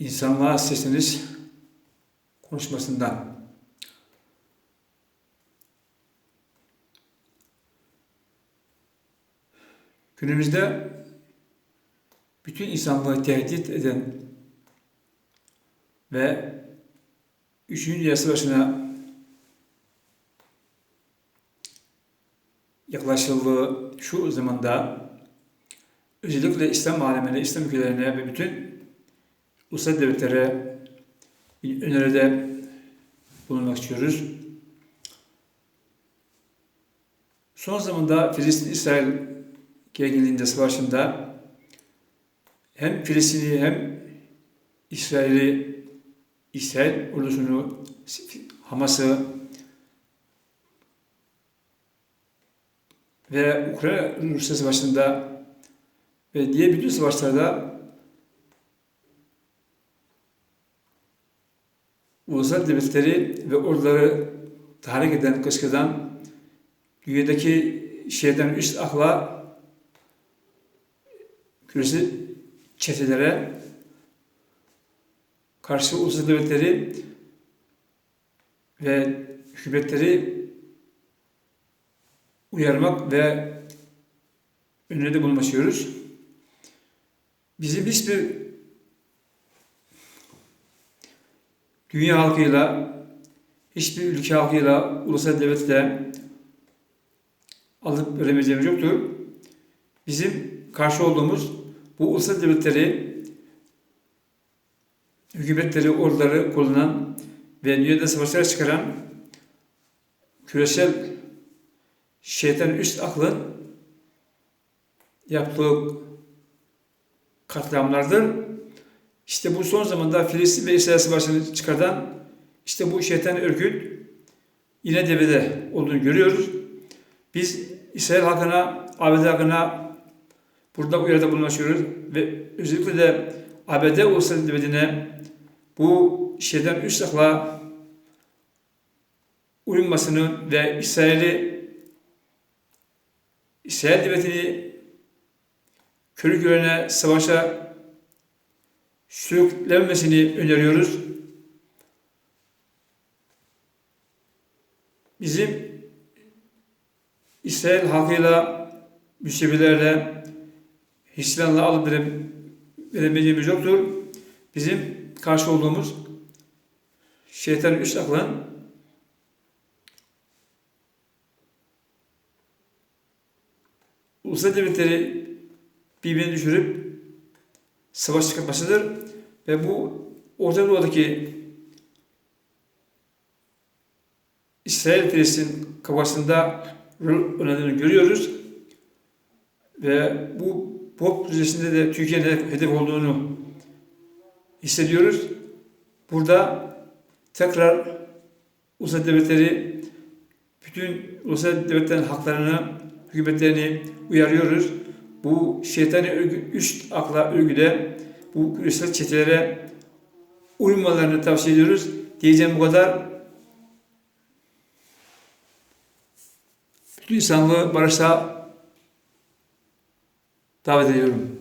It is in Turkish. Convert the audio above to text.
insanlığa sesleniş konuşmasından. Günümüzde bütün insanlığı tehdit eden ve 3. Dünya Savaşı'na yaklaşıldığı şu zamanda özellikle İslam alemine, İslam ülkelerine ve bütün ulusal devletlere bir öneride bulunmak istiyoruz. Son zamanda Filistin-İsrail gerginliğinde, savaşında hem Filistin'i hem İsrail'i, İsrail ordusunu, Hamas'ı ve Ukrayna-Rusya savaşında ve diğer bütün savaşlarda ulusal devletleri ve orduları tahrik eden, kışkırtan dünyadaki şeyden üst akla küresel çetelere karşı ulusal devletleri ve hükümetleri uyarmak ve önüne bulunmasıyoruz. Bizim hiçbir dünya halkıyla, hiçbir ülke halkıyla, ulusal devletle alıp veremeyeceğimiz yoktur. Bizim karşı olduğumuz bu ulusal devletleri, hükümetleri, orduları kullanan ve dünyada savaşlar çıkaran küresel şeytan üst aklın yaptığı katliamlardır. İşte bu son zamanda Filistin ve İsrail Savaşı'nı çıkartan işte bu şeytan örgüt yine devrede olduğunu görüyoruz. Biz İsrail halkına, ABD halkına burada uyarıda bulunuşuyoruz ve özellikle de ABD Ulusal Devleti'ne bu şeyden üst akla uyulmasını ve İsrail'i İsrail Devleti'ni körü körüne savaşa sürüklenmesini öneriyoruz. Bizim İsrail halkıyla, müsevilerle, Hristiyanla alıp verem, veremeyeceğimiz yoktur. Bizim karşı olduğumuz şeytanın üst aklın ulusal devletleri birbirine düşürüp savaş çıkartmasıdır. Ve bu Orta Doğu'daki İsrail-Filistin kavgasında rol oynadığını görüyoruz. Ve bu Pop projesinde de Türkiye'nin hedef olduğunu hissediyoruz. Burada tekrar ulusal devletleri bütün ulusal devletlerin haklarını, hükümetlerini uyarıyoruz. Bu şeytani örgü, üst akla örgüde bu küresel çetelere uymalarını tavsiye ediyoruz. Diyeceğim bu kadar. Bütün insanlığı barışa davet ediyorum.